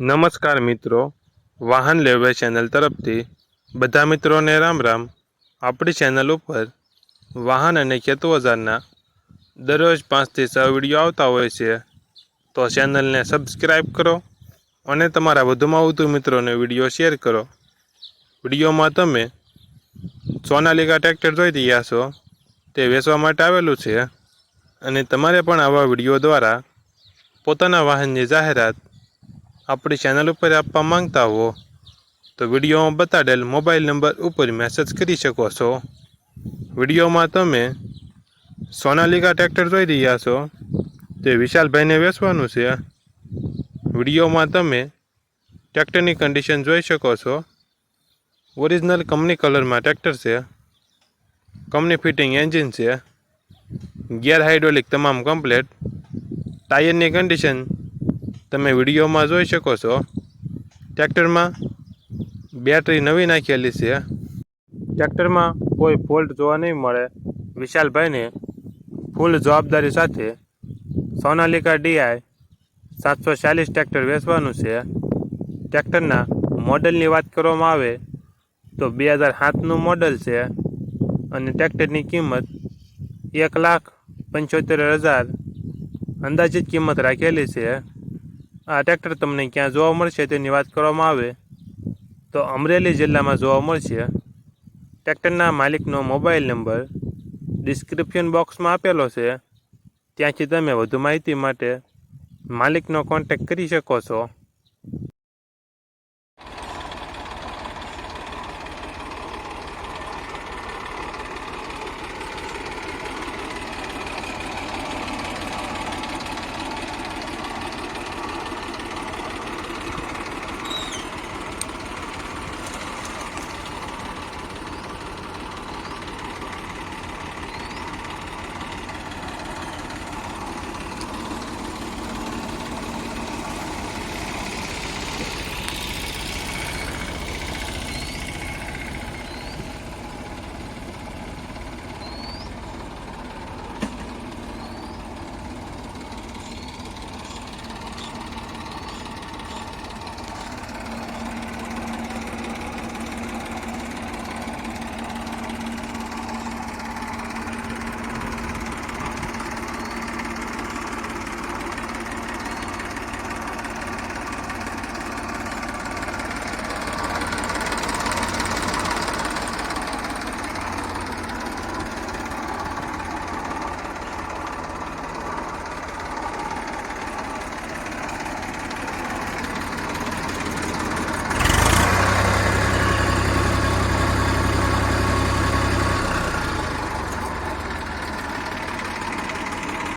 નમસ્કાર મિત્રો. વાહન લેવે ચેનલ તરફથી બધા મિત્રોને રામ રામ. આપણી ચેનલ ઉપર વાહન અને ખેતુ હજારના દરરોજ પાંચથી છ વીડિયો આવતા હોય છે. તો ચેનલને સબસ્ક્રાઈબ કરો અને તમારા વધુમાં વધુ મિત્રોને વીડિયો શેર કરો. વિડીયોમાં તમે સોનાલિકા ટ્રેક્ટર જોઈ રહ્યા છો. તે વેચવા માટે આવેલું છે. અને તમારે પણ આવા વીડિયો દ્વારા પોતાના વાહનની જાહેરાત આપણી ચેનલ ઉપર આપવા માંગતા હો, તો વિડીયોમાં બતાડેલ મોબાઈલ નંબર ઉપર મેસેજ કરી શકો છો. વિડીયોમાં તમે સોનાલિકા ટ્રેક્ટર જોઈ રહ્યા છો, તે વિશાલભાઈને વેચવાનું છે. વિડીયોમાં તમે ટ્રેક્ટરની કન્ડિશન જોઈ શકો છો. ઓરિજિનલ કંપની કલરમાં ટ્રેક્ટર છે કંપની ફિટિંગ એન્જિન છે ગિયર હાઇડ્રોલિક તમામ કમ્પ્લેટ ટાયરની કન્ડિશન તમે વિડીયોમાં જોઈ શકો છો. ટ્રેક્ટરમાં બેટરી નવી નાખેલી છે. ટ્રેક્ટરમાં કોઈ ફોલ્ટ જોવા નહીં મળે. વિશાલભાઈને ફૂલ જવાબદારી સાથે સોનાલિકા ડીઆઈ સાતસો ચાલીસ ટ્રેક્ટર વેચવાનું છે. ટ્રેક્ટરના મોડલની વાત કરવામાં આવે તો બે હજાર સાતનું મોડલ છે અને ટ્રેક્ટરની કિંમત એક લાખ પંચોતેર હજાર અંદાજિત કિંમત રાખેલી છે. આ ટ્રેક્ટર તમને ક્યાં જોવા મળશે તેની વાત કરવામાં આવે. તો અમરેલી જિલ્લામાં જોવા મળશે. ટ્રેક્ટરના માલિકનો મોબાઈલ નંબર ડિસ્ક્રિપ્શન બોક્સમાં આપેલો છે. ત્યાંથી તમે વધુ માહિતી માટે માલિકનો કોન્ટેક્ટ કરી શકો છો.